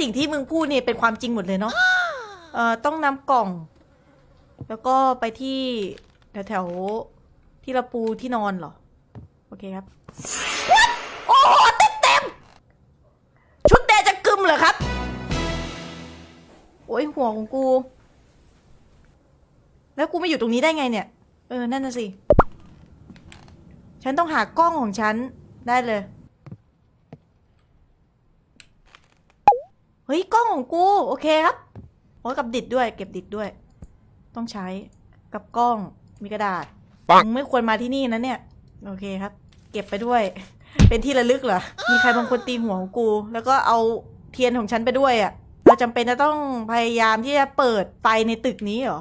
สิ่งที่มึงพูดเนี่ยเป็นความจริงหมดเลยเนาะเอ่อต้องนำกล่อง แล้วก็ไปที่แถวแถวๆที่เราปูที่นอนเหรอ โอเคครับโอ้โหเต็มเต็มๆชุดแดงจะกึมเหรอครับ โอ้ยหัวของกู แล้วกูมาอยู่ตรงนี้ได้ไงเนี่ย เออ นั่นน่ะสิ ฉันต้องหากล้องของฉันได้เลย เฮ้ยกล้องของกูโอเคครับโอ้ยกับดิดด้วย เก็บดิดด้วย ต้องใช้กับกล้องมีกระดาษปัง มึงไม่ควรมาที่นี่นะเนี่ย โอเคครับ เก็บไปด้วย เป็นที่ระลึกเหรอมีใครบางคนตีหัวของกู แล้วก็เอาเทียนของฉันไปด้วยอะ่ะเราจำเป็นจะต้องพยายามที่จะเปิดไฟในตึกนี้เหรอ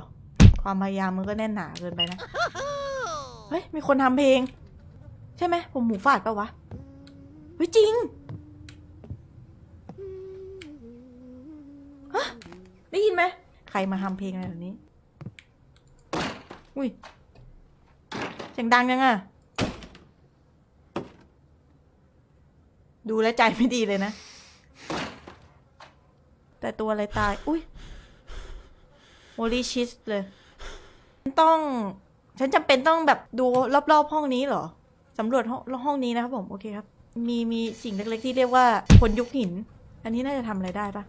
ความพยายามมันก็แน่นหนาเกินไปนะ เฮ้ย มีคนทำเพลง ใช่ไหม ผมหมูฝาดปะวะเฮ้ยจริง ฮะ ได้ยินไหม ใค รมาทำเพลงอะไรแบบนี้ อุ้ยเสียงดังยังอะดูแลวใจไม่ดีเลยนะ แต่ตัวอะไรตาย อุ้ยโมลิชิสเลย ต้อง ฉันจำเป็นต้องแบบดูรอบๆห้องนี้เหรอสำรวจห้องห้องนี้นะครับผม โอเคครับ มีมีสิ่งเล็กๆที่เรียกว่าคนยุคหิน อันนี้น่าจะทำอะไรได้ปะ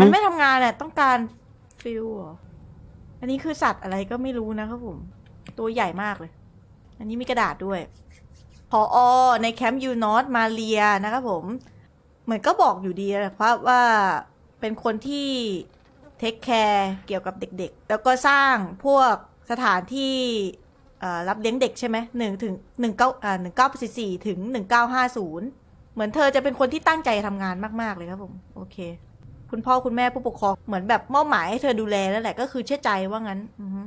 มันไม่ทำงานแหละ ต้องการ ฟิลอันนี้คือสัตว์อะไรก็ไม่รู้นะครับผม ตัวใหญ่มากเลย อันนี้มีกระดาษด้วยพออในแคมป์ยูนอตมาเรียนะครับผม เหมือนก็บอกอยู่ดีนะครับว่าเป็นคนที่เทคแคร์เกี่ยวกับเด็กๆ แล้วก็สร้างพวกสถานที่รับเลี้ยงเด็กใช่ไหมหนึ่งถึงหนึ่งเก้าอ่าหนึ่งเก้าสี่สี่ถึงหนึ่งเก้าห้าศูนย์เหมือนเธอจะเป็นคนที่ตั้งใจทำงานมาก ๆ เลยครับผม โอเค คุณพ่อคุณแม่ผู้ปกครองเหมือนแบบมอบหมายให้เธอดูแลแล้วแหละก็คือเชื่อใจว่างั้นอือฮึ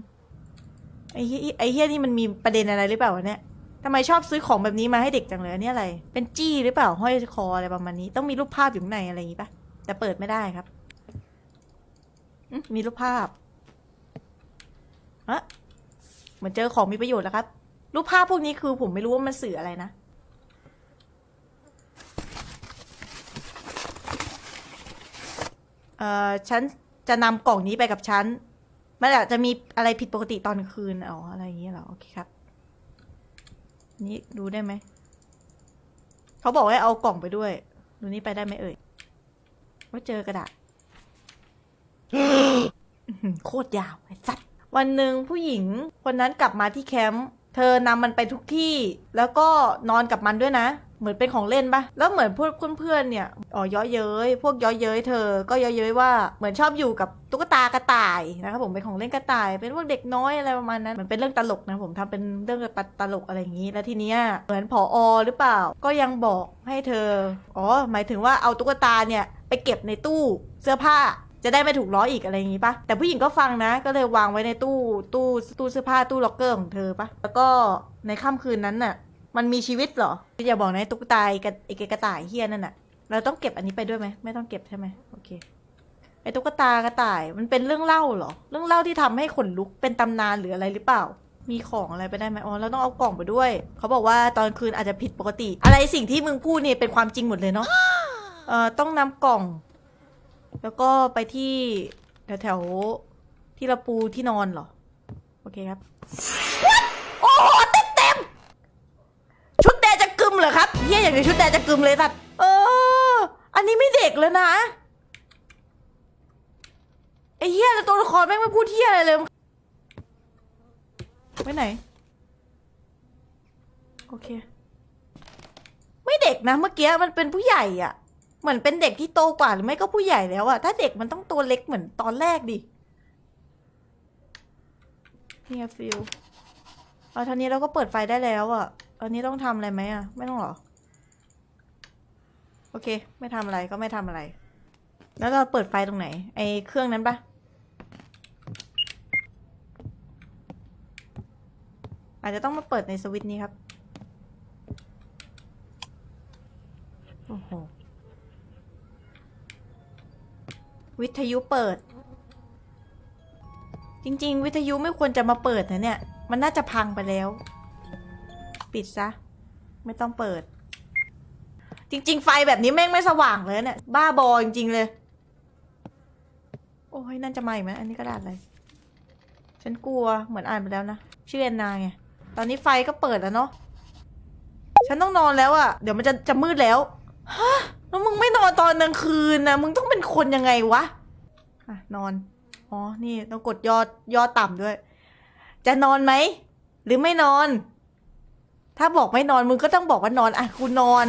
ไอ้เหี้ยไอ้เฮียนี่มันมีประเด็นอะไรหรือเปล่าวะเนี่ยทำไมชอบซื้อของแบบนี้มาให้เด็กจังเลยอันนี้อะไร เป็นจี้หรือเปล่าห้อยคออะไรประมาณนี้ ต้องมีรูปภาพอยู่ในอะไรอย่างงี้ปะแต่เปิดไม่ได้ครับมมีรูปภาพอะเหมือนเจอของมีประโยชน์แล้วครับ รูปภาพพวกนี้คือผมไม่รู้ว่ามันสื่ออะไรนะ เอ่อฉันจะนำกล่องนี้ไปกับฉันมันอาจจะมีอะไรผิดปกติตอนคืนอ๋ออะไรอย่างเงี้ยเหรอโอเคครับ นี่ดูได้ไหมเขาบอกให้เอากล่องไปด้วย ดูนี่ไปได้ไหมเอ่ยว่าเจอกระดาษโคตรยาวไอ้สัตว์วันหนึ่งผู้หญิงคนนั้นกลับมาที่แคมป์ เธอนำมันไปทุกที่ แล้วก็นอนกับมันด้วยนะ เหมือนเป็นของเล่นปะแล้วเหมือนพวกเพื่อนๆเนี่ยอ๋อย้อเย้ย พวกย้อเย้ยเธอ ก็ย้อเย้ยว่าเหมือนชอบอยู่กับตุ๊กตากระต่ายนะครับผมเป็นของเล่นกระต่าย เป็นพวกเด็กน้อยอะไรประมาณนั้นมันเป็นเรื่องตลกนะผมทำเป็นเรื่องตลกอะไรอย่างนี้ แล้วทีเนี้ยเหมือนผออหรือเปล่า ก็ยังบอกให้เธอ อ๋อหมายถึงว่าเอาตุ๊กตาเนี่ยไปเก็บในตู้เสื้อผ้า จะได้ไม่ถูกล้ออีกอะไรอย่างงี้ปะแต่ผู้หญิงก็ฟังนะ ก็เลยวางไว้ในตู้ตู้ตู้เสื้อผ้าตู้ล็อกเกอร์ของเธอปะแล้วก็ในค่ำคืนนั้นน่ะ มันมีชีวิตเหรออย่าบอกนะตุ๊กตาไอ้กระไอ้กระต่ายเฮียนั่นน่ะ เราต้องเก็บอันนี้ไปด้วยไหมไม่ต้องเก็บใช่ไหมโอเคไอ้ตุ๊กตากระต่ายมันเป็นเรื่องเล่าเหรอ เรื่องเล่าที่ทำให้ขนลุกเป็นตำนานหรืออะไรหรือเปล่า มีของอะไรไปได้ไหมอ๋อเราต้องเอากล่องไปด้วย เขาบอกว่าตอนคืนอาจจะผิดปกติ อะไรสิ่งที่มึงพูดเนี่ยเป็นความจริงหมดเลยเนาะเอ่อต้องนำกล่อง แล้วก็ไปที่แถวแถวๆที่เราปูที่นอนเหรอ โอเคครับ โอ้โหเต็มเต็มๆชุดแดงจะกึมเหรอครับเฮียอย่างในชุดแดงจะกึมเลยสัตว์เออ อันนี้ไม่เด็กแล้วนะไอ้เฮียแล้วตัวละครแม่งไม่พูดเฮียอะไรเลยไปไหน โอเค ไม่เด็กนะเมื่อกี้มันเป็นผู้ใหญ่อะ เหมือนเป็นเด็กที่โตกว่าหรือไม่ก็ผู้ใหญ่แล้วอะถ้าเด็กมันต้องตัวเล็กเหมือนตอนแรกดิเนี่ยฟิลเอาทีนี้เราก็เปิดไฟได้แล้วอะอันนี้ต้องทำอะไรไหมอะไม่ต้องหรอ โอเค ไม่ทำอะไรก็ไม่ทำอะไร แล้วเราเปิดไฟตรงไหน ไอเครื่องนั้นปะอาจจะต้องมาเปิดในสวิตนี้ครับ โอ้โห วิทยุเปิด จริง ๆ วิทยุไม่ควรจะมาเปิดนะเนี่ย มันน่าจะพังไปแล้ว ปิดซะ ไม่ต้องเปิดจจริง ๆ ไฟแบบนี้แม่งไม่สว่างเลยเนี่ย บ้าบอจริง ๆ เลย โอ้ยนั่นจะมาอีกไหมอันนี้กระดาษอะไร ฉันกลัวเหมือนอ่านไปแล้วนะ ชื่อแอนนาไง ตอนนี้ไฟก็เปิดแล้วเนาะ ฉันต้องนอนแล้วอะเดี๋ยวมันจะจะมืดแล้ว ฮะ แล้วมึงไม่นอนตอนกลางคืนนะมึงต้องเป็นคนยังไงวะอะนอน อ๋อ นี่ต้องกดยอดยอดต่ำด้วย จะนอนไหม หรือไม่นอน ถ้าบอกไม่นอนมึงก็ต้องบอกว่านอน อะกูนอน